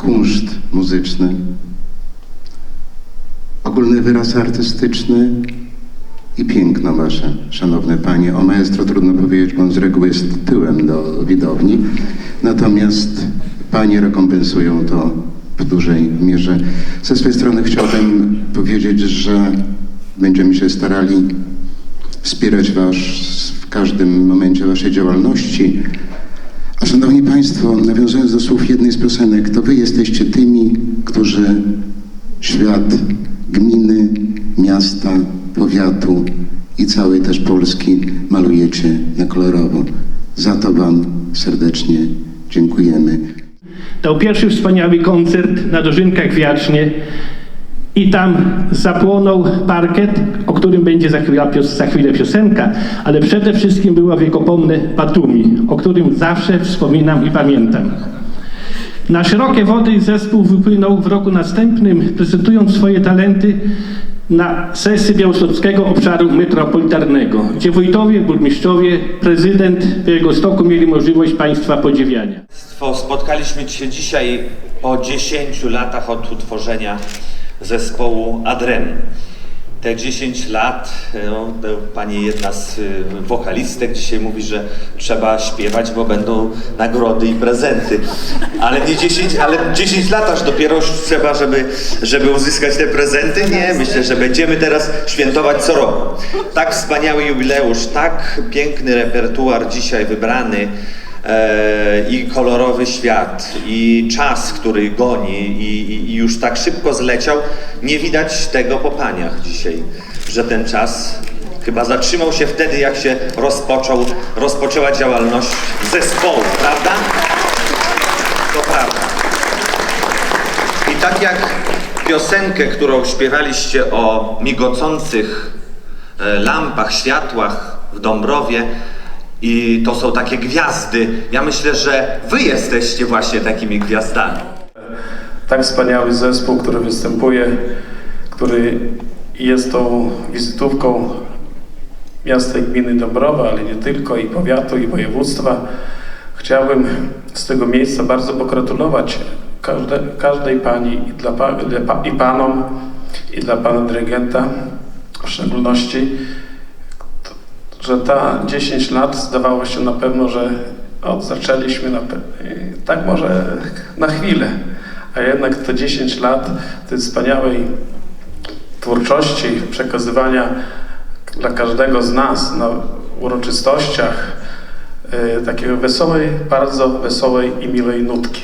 kunszt muzyczny, ogólny wyraz artystyczny i piękno Wasze, szanowne Panie. O maestro trudno powiedzieć, bo on z reguły jest tyłem do widowni. Natomiast Panie rekompensują to w dużej mierze. Ze swojej strony chciałbym powiedzieć, że będziemy się starali wspierać Was w każdym momencie Waszej działalności. Szanowni Państwo, nawiązując do słów jednej z piosenek, to Wy jesteście tymi, którzy świat gminy, miasta, powiatu i całej też Polski malujecie na kolorowo. Za to Wam serdecznie dziękujemy. Dał pierwszy wspaniały koncert na Dożynkach Wiacznie i tam zapłonął parkiet, o którym będzie za chwilę, za chwilę piosenka, ale przede wszystkim była wiekopomne Batumi, o którym zawsze wspominam i pamiętam. Na szerokie wody zespół wypłynął w roku następnym, prezentując swoje talenty na sesji Białostockiego Obszaru Metropolitarnego, gdzie wójtowie, burmistrzowie, prezydent Białegostoku mieli możliwość Państwa podziwiania. Spotkaliśmy się dzisiaj po 10 latach od utworzenia zespołu Adrem. Te 10 lat, no, to pani jedna z y, wokalistek dzisiaj mówi, że trzeba śpiewać, bo będą nagrody i prezenty. Ale nie 10, ale 10 lat aż dopiero trzeba, żeby, żeby uzyskać te prezenty. Nie, myślę, że będziemy teraz świętować co roku. Tak wspaniały jubileusz, tak piękny repertuar dzisiaj wybrany e, i kolorowy świat, i czas, który goni i, i, i już tak szybko zleciał, nie widać tego po paniach dzisiaj, że ten czas chyba zatrzymał się wtedy, jak się rozpoczął, rozpoczęła działalność zespołu, prawda? To prawda. I tak jak piosenkę, którą śpiewaliście o migocących e, lampach, światłach w Dąbrowie i to są takie gwiazdy. Ja myślę, że wy jesteście właśnie takimi gwiazdami. tak wspaniały zespół, który występuje, który jest tą wizytówką miasta i gminy Dąbrowa, ale nie tylko, i powiatu, i województwa. Chciałbym z tego miejsca bardzo pogratulować każde, każdej pani i, dla, i panom, i dla pana dyrygenta w szczególności, że ta 10 lat zdawało się na pewno, że od zaczęliśmy na, tak może na chwilę, a jednak te 10 lat tej wspaniałej twórczości, przekazywania dla każdego z nas na uroczystościach y, takiej wesołej, bardzo wesołej i miłej nutki.